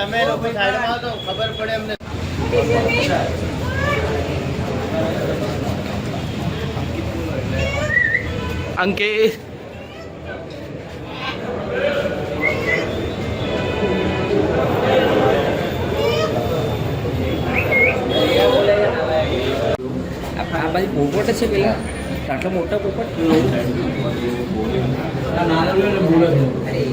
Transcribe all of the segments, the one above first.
તમે લોકો સાઈડમાં તો ખબર પડે અમને. અંકિત. આ બાજુ પોપટ છે પેલા? આટલા મોટા પોપટ? અરે.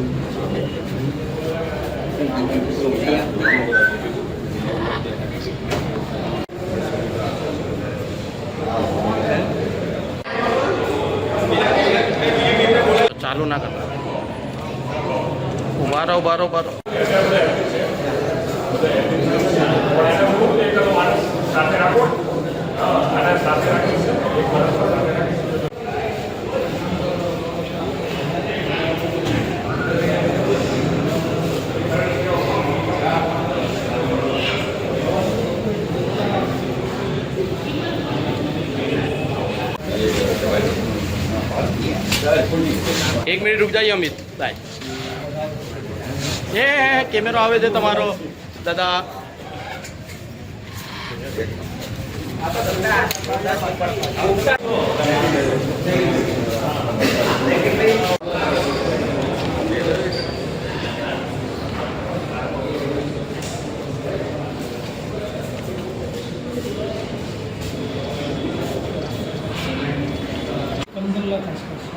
ચાલુ ના કરતા ઉભા રહો ઉભા રહો ઉભા રહો એક મિનિટ રૂક જાય અમિત. બાય. એ કેમેરો આવે છે તમારો. દાદા. હા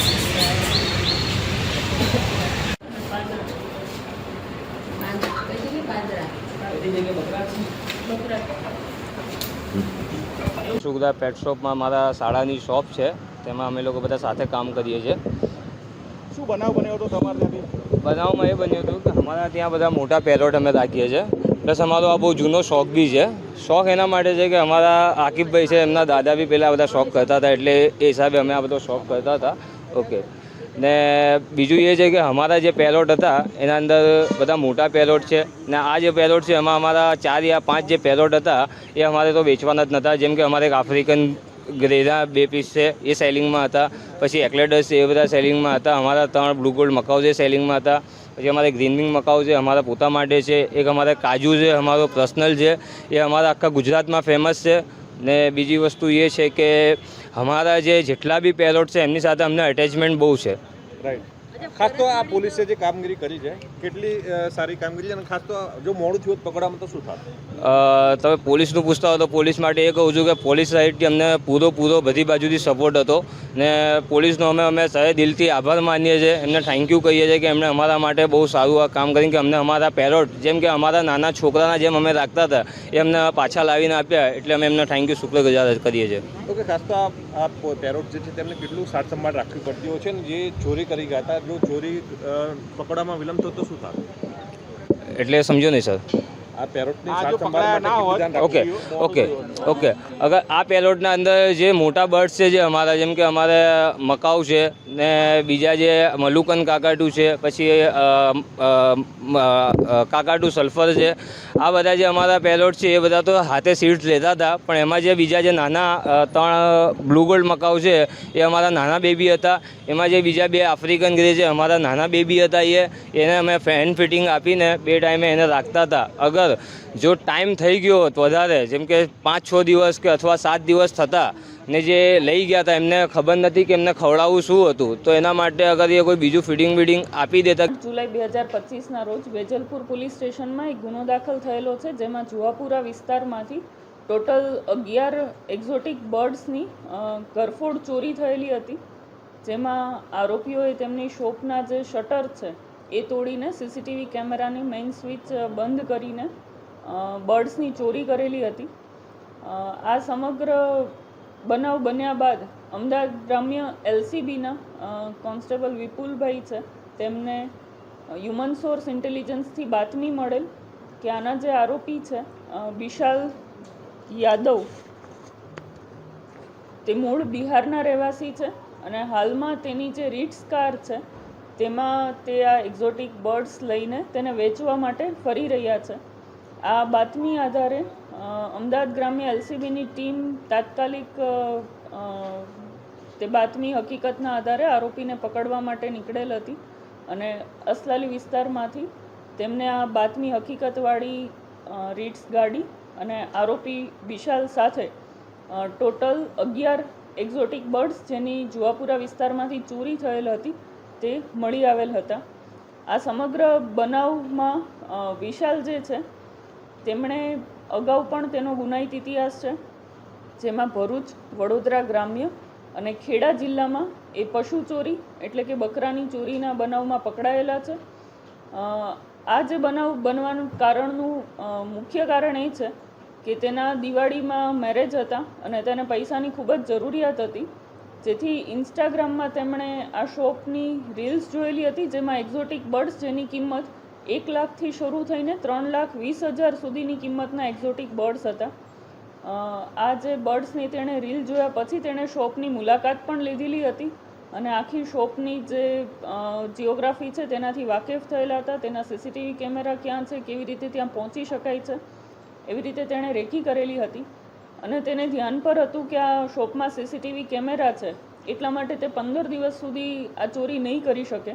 સુગદા પેટ શોપમાં મારા શાળાની શોપ છે. તેમાં અમે લોકો બધા સાથે કામ કરીએ છીએ. શું બનાવ બન્યો હતો તમારે ત્યાંથી? બનાવમાં એ બન્યું હતું કે અમારા ત્યાં બધા મોટા પેરોટ અમે રાખીએ છીએ. પ્લસ અમારો આ બહુ જૂનો શોખ બી છે. શોખ એના માટે છે કે અમારા આકિબભાઈ છે એમના દાદા બી પહેલાં બધા શોખ કરતા હતા એટલે એ હિસાબે અમે આ બધો શોખ કરતા હતા. ઓકે ને બીજું એ છે કે અમારા જે પેરોટ હતા, એના અંદર બધા મોટા પેરોટ છે ને આ જે પેરોટ છે, એમાં અમારા ચાર યા પાંચ જે પેરોટ હતા, એ અમારે તો વેચવાના જ નહોતા જેમ કે અમારે એક આફ્રિકન ગ્રેના બે પીસ છે, એ સેલિંગમાં હતા. પછી એકલેડસ એ બધા સેલિંગમાં હતા. અમારા ત્રણ બ્લુ ગોલ્ડ મકાઉ છે સેલિંગમાં હતા. પછી અમારે ગ્રીનવિંગ મકાઉ છે, અમારા પોતા માટે છે. એક અમારે કાજુ છે, અમારો પર્સનલ છે. એ અમારા આખા ગુજરાતમાં ફેમસ છે. ને બીજી વસ્તુ એ છે કે અમારા જે જેટલા બી પેરોટ છે એમની સાથે અમને અટેચમેન્ટ બહુ છે. રાઈટ ખાસ તો આ પોલીસે જે કામગીરી કરી છે કેટલી સારી કામગીરી છે અને ખાસ તો જો મોડું થયું પકડવામાં તો શું થાય તમે પોલીસનું પૂછતા હો તો પોલીસ માટે એ કહું છું કે પોલીસ સાઈડથી અમને પૂરો પૂરો બધી બાજુથી સપોર્ટ હતો ને પોલીસનો અમે અમે સહે દિલથી આભાર માનીએ છીએ એમને થેન્ક યુ કહીએ છીએ કે એમણે અમારા માટે બહુ સારું આ કામ કરીને કે અમને અમારા પેરોટ જેમ કે અમારા નાના છોકરાના જેમ અમે રાખતા હતા એ અમને પાછા લાવીને આપ્યા એટલે અમે એમને થેન્ક યુ શુક્રગુજાર કરીએ છીએ. ઓકે ખાસ તો આ આ પેરોટ જે છે તેમને કેટલું સાર સંભાળ રાખવી પડતી હોય છે ને જે ચોરી કરી ગયા હતા જો ચોરી પકડવામાં વિલંબ થતો શું થાય એટલે સમજો નહીં સર. ઓકે ઓકે ઓકે અગર આ પેલોટના અંદર જે મોટા બર્ડ્સ છે જે અમારા જેમ કે અમારે મકાઉ છે ને બીજા જે મલુકન કાકાટુ છે પછી કાકાટુ સલ્ફર છે આ બધા જે અમારા પેલોટ છે એ બધા તો હાથે સીડ્સ લેતા હતા પણ એમાં જે બીજા જે નાના ત્રણ બ્લુ ગોલ્ડ મકાઉ છે એ અમારા નાના બેબી હતા. એમાં જે બીજા બે આફ્રિકન ગ્રે છે અમારા નાના બેબી હતા એ એને અમે ફેન ફિટિંગ આપીને બે ટાઈમે એને રાખતા હતા. અગર જો ટાઈમ થઈ ગયો હોત વધારે, જેમ કે પાંચ છ દિવસ કે અથવા સાત દિવસ થતા, ને જે લઈ ગયા હતા, એમને ખબર નથી કે એમને ખવડાવવું શું હતું. તો એના માટે અગર એ કોઈ બીજું ફિડિંગ બીડિંગ આપી દેતા જુલાઈ બે હજાર પચીસના રોજ વેજલપુર પોલીસ સ્ટેશનમાં એક ગુનો દાખલ થયેલો છે, જેમાં જુવાપુરા વિસ્તારમાંથી ટોટલ અગિયાર એક્ઝોટિક બર્ડ્સની ગરફોડ ચોરી થયેલી હતી, જેમાં આરોપીઓએ તેમની શોપના જે શટર છે એ તોડીને સીસીટીવી કેમેરાની મેઇન સ્વિચ બંધ કરીને બર્ડ્સની ચોરી કરેલી હતી. આ સમગ્ર બનાવ બન્યા બાદ અમદાવાદ ગ્રામ્ય એલસીબીના કોન્સ્ટેબલ વિપુલભાઈ છે. તેમને હ્યુમન સોર્સ ઇન્ટેલિજન્સથી બાતમી મળેલ કે આના જે આરોપી છે વિશાલ યાદવ, તે મૂળ બિહારના રહેવાસી છે અને હાલમાં તેની જે રીટ્સ કાર છે તેમાં તે આ એક્ઝોટિક બર્ડ્સ લઈને તેને વેચવા માટે ફરી રહ્યા છે. આ બાતમી આધારે અમદાવાદ ગ્રામ્ય એલસીબીની ટીમ તાત્કાલિક તે બાતમી હકીકતના આધારે આરોપીને પકડવા માટે નીકળેલ હતી અને અસલાલી વિસ્તારમાંથી તેમને આ બાતમી હકીકતવાળી રીટ્સ ગાડી અને આરોપી વિશાલ સાથે ટોટલ અગિયાર એક્ઝોટિક બર્ડ્સ જેની જુવાપુરા વિસ્તારમાંથી ચોરી થયેલ હતી. તે મળી આવેલ હતા. આ સમગ્ર બનાવમાં વિશાલ જે છે, તેમણે અગાઉ પણ તેનો ગુનાહિત ઇતિહાસ છે, જેમાં ભરૂચ, વડોદરા ગ્રામ્ય અને ખેડા જિલ્લામાં એ પશુ ચોરી એટલે કે બકરાની ચોરીના બનાવમાં પકડાયેલા છે. આ જે બનાવ બનવાનું કારણનું મુખ્ય કારણ એ છે કે તેના દિવાળીમાં મેરેજ હતા અને તેને પૈસાની ખૂબ જ જરૂરિયાત હતી. જેથી ઇન્સ્ટાગ્રામમાં તેમણે આ શોપની રીલ્સ જોયેલી હતી, જેમાં એક્ઝોટિક બર્ડ્સ જેની કિંમત એક લાખથી શરૂ થઈને ત્રણ લાખ વીસ હજાર સુધીની કિંમતના એક્ઝોટિક બર્ડ્સ હતા. આ જે બર્ડ્સની તેણે રીલ જોયા પછી તેણે શોપની મુલાકાત પણ લીધેલી હતી અને આખી શોપની જે જિયોગ્રાફી છે તેનાથી વાકેફ થયેલા હતા. તેના સીસીટીવી કેમેરા ક્યાં છે, કેવી રીતે ત્યાં પહોંચી શકાય છે, એવી રીતે તેણે રેકી કરેલી હતી. અને તેને ધ્યાન પર હતું કે આ શોપમાં સીસીટીવી કેમેરા છે. એટલા માટે તે પંદર દિવસ સુધી આ ચોરી નહીં કરી શકે.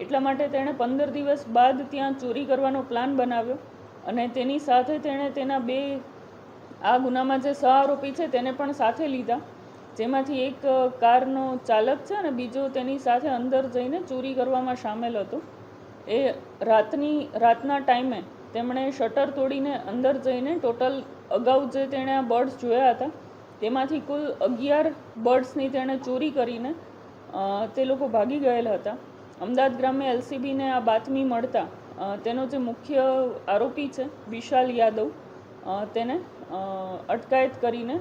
એટલા માટે તેણે પંદર દિવસ બાદ ત્યાં ચોરી કરવાનો પ્લાન બનાવ્યો અને તેની સાથે તેણે તેના બે, આ ગુનામાં જે સહ આરોપી છે તેને પણ સાથે લીધા. જેમાંથી એક કારનો ચાલક છે અને બીજો તેની સાથે અંદર જઈને ચોરી કરવામાં સામેલ હતો. એ રાતની, રાતના ટાઈમે તેમણે શટર તોડીને અંદર જઈને ટોટલ અગાઉ જે તેણે આ બર્ડ્સ જોયા હતા, તેમાંથી કુલ અગિયાર બર્ડ્સની તેણે ચોરી કરીને તે લોકો ભાગી ગયેલા હતા. અમદાવાદ ગ્રામે એલસીબીને આ બાતમી મળતા તેનો જે મુખ્ય આરોપી છે, વિશાલ યાદવ તેને અટકાયત કરીને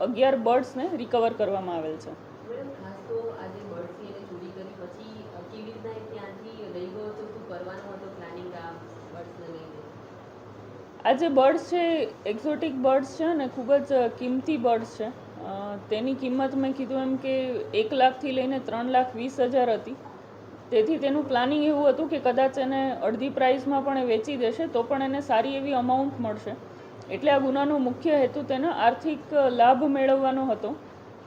અગિયાર બર્ડ્સને રિકવર કરવામાં આવેલ છે મેડમ ખાસ તો આજે બર્ડથી એને ચોરી કરી પછી અ, કેવી રીતના એ ત્યાંથી રહી ગયો તો શું કરવાનો હતો પ્લાનિંગ આ બર્ડ્સને લઈને આ જે બર્ડ્સ છે, એક્ઝોટિક બર્ડ્સ છે ને ખૂબ જ કિંમતી બર્ડ્સ છે. તેની કિંમત મેં કીધું એમ કે એક લાખથી લઈને ત્રણ લાખ વીસ હજાર હતી. તેથી તેનું પ્લાનિંગ એવું હતું કે કદાચ એને અડધી પ્રાઇસમાં પણ એ વેચી દેશે, તો પણ એને સારી એવી અમાઉન્ટ મળશે. એટલે આ ગુનાનો મુખ્ય હેતુ તેનો આર્થિક લાભ મેળવવાનો હતો.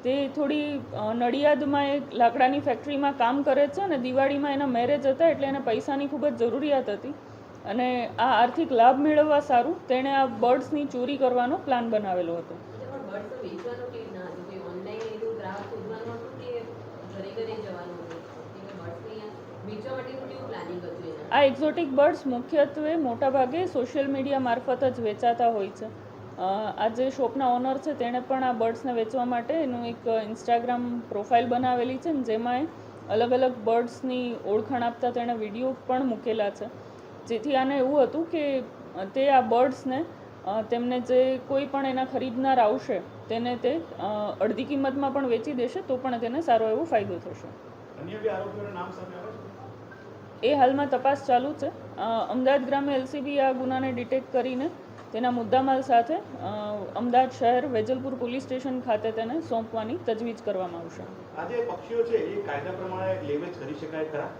તે થોડી નડિયાદમાં એક લાકડાની ફેક્ટરીમાં કામ કરે છે અને દિવાળીમાં એના મેરેજ હતા એટલે એને પૈસાની ખૂબ જ જરૂરિયાત હતી. અને આ આર્થિક લાભ મેળવવા સારું તેણે આ બર્ડ્સની ચોરી કરવાનો પ્લાન બનાવેલો હતો. આ એક્ઝોટિક બર્ડ્સ મુખ્યત્વે મોટાભાગે સોશિયલ મીડિયા મારફત જ વેચાતા હોય છે. આ જે શોપના ઓનર છે તેણે પણ આ બર્ડ્સને વેચવા માટે એનું એક ઇન્સ્ટાગ્રામ પ્રોફાઇલ બનાવેલી છે ને જેમાં અલગ અલગ બર્ડ્સની ઓળખાણ આપતા તેણે વીડિયો પણ મૂકેલા છે. જેથી આને એવું હતું કે તે આ બર્ડ્સને તેમને જે કોઈ પણ એના ખરીદનાર આવશે તેને તે અડધી કિંમતમાં પણ વેચી દેશે તો પણ તેને સારો એવો ફાયદો થશે. એ હાલમાં તપાસ ચાલુ છે. અમદાવાદ ગ્રામે એલસીબી આ ગુનાને ડિટેક્ટ કરીને તેના મુદ્દામાલ સાથે અમદાવાદ શહેર વેજલપુર પોલીસ સ્ટેશન ખાતે તેને સોંપવાની તજવીજ કરવામાં આવશે. આ જે પક્ષીઓ છે એ કાયદા પ્રમાણે લેવેચ કરી શકાય ખરા?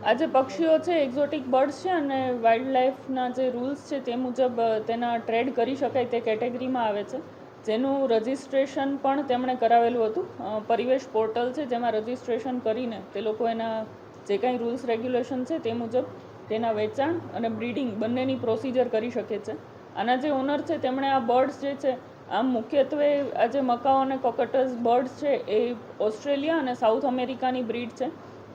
આ જે પક્ષીઓ છે એક્ઝોટિક બર્ડ્સ છે અને વાઇલ્ડ લાઈફના જે રૂલ્સ છે તે મુજબ તેના ટ્રેડ કરી શકાય તે કેટેગરીમાં આવે છે. જેનું રજિસ્ટ્રેશન પણ તેમણે કરાવેલું હતું. પરિવેશ પોર્ટલ છે, જેમાં રજિસ્ટ્રેશન કરીને તે લોકો એના જે કાંઈ રૂલ્સ રેગ્યુલેશન છે તે મુજબ તેના વેચાણ અને બ્રીડિંગ બંનેની પ્રોસિજર કરી શકે છે. આના જે ઓનર છે, તેમણે આ બર્ડ્સ જે છે, આમ મુખ્યત્વે આ જે મકાઓ અને કોકટસ બર્ડ્સ છે, એ ઓસ્ટ્રેલિયા અને સાઉથ અમેરિકાની બ્રીડ છે.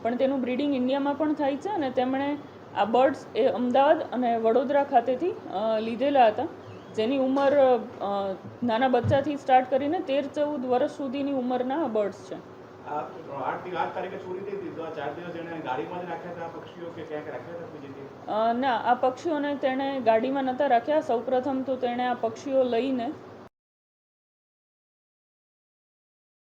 પણ તેનું બ્રીડિંગ ઇન્ડિયામાં પણ થાય છે અને તેમણે આ બર્ડ્સ એ અમદાવાદ અને વડોદરા ખાતેથી લીધેલા હતા. જેની ઉંમર નાના બચ્ચાથી સ્ટાર્ટ કરીને તેર ચૌદ વર્ષ સુધીની ઉંમરના આ બર્ડ્સ છે. ના આ પક્ષીઓને તેણે ગાડીમાં નહોતા રાખ્યા. સૌપ્રથમ તો તેણે આ પક્ષીઓ લઈને